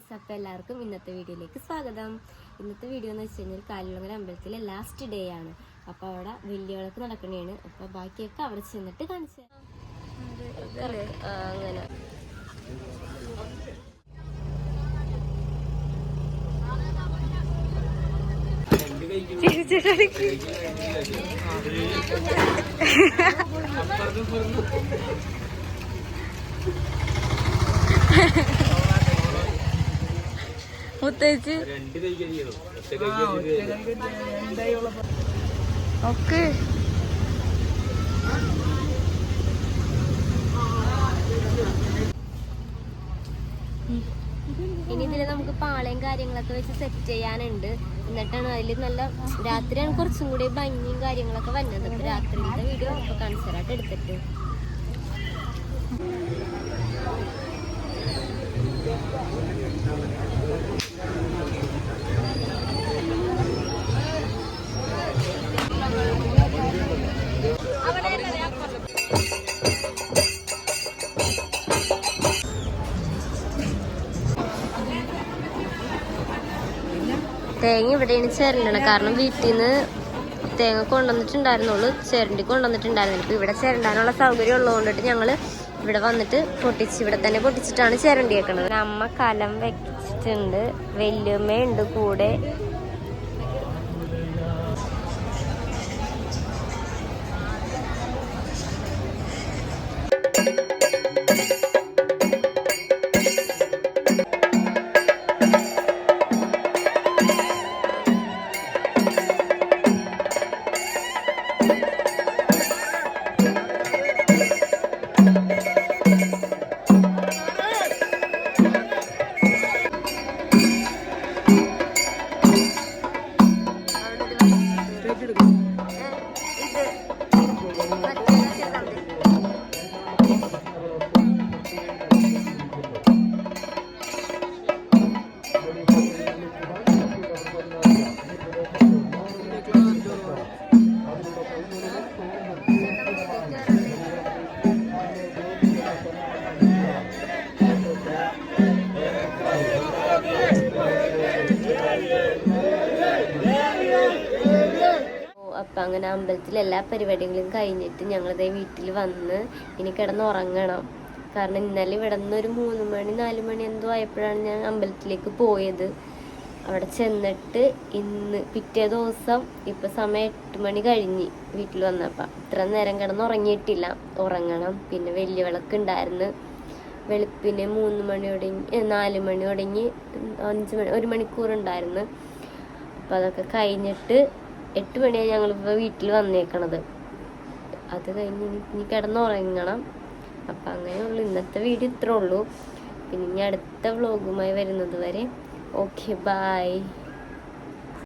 Friends അപ്പോൾ എല്ലാവർക്കും ഇന്നത്തെ വീഡിയോയിലേക്ക് സ്വാഗതം. ഇന്നത്തെ വീഡിയോ എന്ന് വെച്ച് കഴിഞ്ഞാൽ കാലിലുള്ള അമ്പലത്തിലെ ലാസ്റ്റ് ഡേ ആണ്. അപ്പോൾ അവിടെ വലിയ വിളക്ക് നടക്കണേണ് അപ്പോൾ ബാക്കിയൊക്കെ അവിടെ ചെന്നിട്ട് കാണിച്ചു അങ്ങനെ. അങ്ങനെ മുത്തേച്ച്. ഒക്കെ ഇനി ഇതിൽ നമുക്ക് പാളയും കാര്യങ്ങളൊക്കെ വെച്ച് സെറ്റ് ചെയ്യാനുണ്ട്. എന്നിട്ടാണ് അതിൽ നല്ല രാത്രിയാണ് കുറച്ചും കൂടി ഭംഗിയും കാര്യങ്ങളൊക്കെ വന്നത്. രാത്രിയിലത്തെ വീഡിയോ അപ്പൊ കൺസറായിട്ട് എടുത്തിട്ട്. തേങ്ങ ഇവിടെയാണ് ചേരണ്ടത് കാരണം വീട്ടിൽ നിന്ന് തേങ്ങ കൊണ്ടുവന്നിട്ടുണ്ടായിരുന്നുള്ളൂ. ചിരണ്ടി കൊണ്ടുവന്നിട്ടുണ്ടായിരുന്നില്ല ഇപ്പം ഇവിടെ ചിരണ്ടാനുള്ള സൗകര്യം ഉള്ളതുകൊണ്ടിട്ട് ഞങ്ങൾ ഇവിടെ വന്നിട്ട് പൊട്ടിച്ച് ഇവിടെ തന്നെ പൊട്ടിച്ചിട്ടാണ് ചിരണ്ടിയേക്കണത്. അമ്മ കലം വെച്ചിട്ടുണ്ട്. വല്യമ്മയുണ്ട് കൂടെ. അപ്പൊ അങ്ങനെ അമ്പലത്തിലെ എല്ലാ പരിപാടികളും കഴിഞ്ഞിട്ട് ഞങ്ങളിതേ വീട്ടിൽ വന്ന് ഇനി കിടന്ന് ഉറങ്ങണം. കാരണം ഇന്നലെ ഇവിടെ നിന്ന് ഒരു മൂന്ന് മണി നാല് മണി എന്തോ ആയപ്പോഴാണ് ഞാൻ അമ്പലത്തിലേക്ക് പോയത്. അവിടെ ചെന്നിട്ട് ഇന്ന് പിറ്റേ ദിവസം ഇപ്പം സമയം എട്ട് മണി കഴിഞ്ഞ് വീട്ടിൽ വന്നപ്പോൾ ഇത്ര നേരം കിടന്ന് ഉറങ്ങിയിട്ടില്ല. ഉറങ്ങണം. പിന്നെ വലിയ വിളക്ക് ഉണ്ടായിരുന്നു. വെളുപ്പിന് മൂന്ന് മണി തുടങ്ങി നാല് മണി തുടങ്ങി അഞ്ച് മണി ഒരു മണിക്കൂർ ഉണ്ടായിരുന്നു. അപ്പം അതൊക്കെ കഴിഞ്ഞിട്ട് എട്ട് മണിയാണ് ഞങ്ങളിപ്പോൾ വീട്ടിൽ വന്നേക്കണത്. അത് കഴിഞ്ഞ് ഇനി കിടന്നുറങ്ങണം. അപ്പം അങ്ങനെയുള്ളൂ ഇന്നത്തെ വീഡിയോ ഇത്രേ ഉള്ളൂ. പിന്നെ ഇനി അടുത്ത വ്ളോഗുമായി വരുന്നത് വരെ ഓക്കെ ബായ്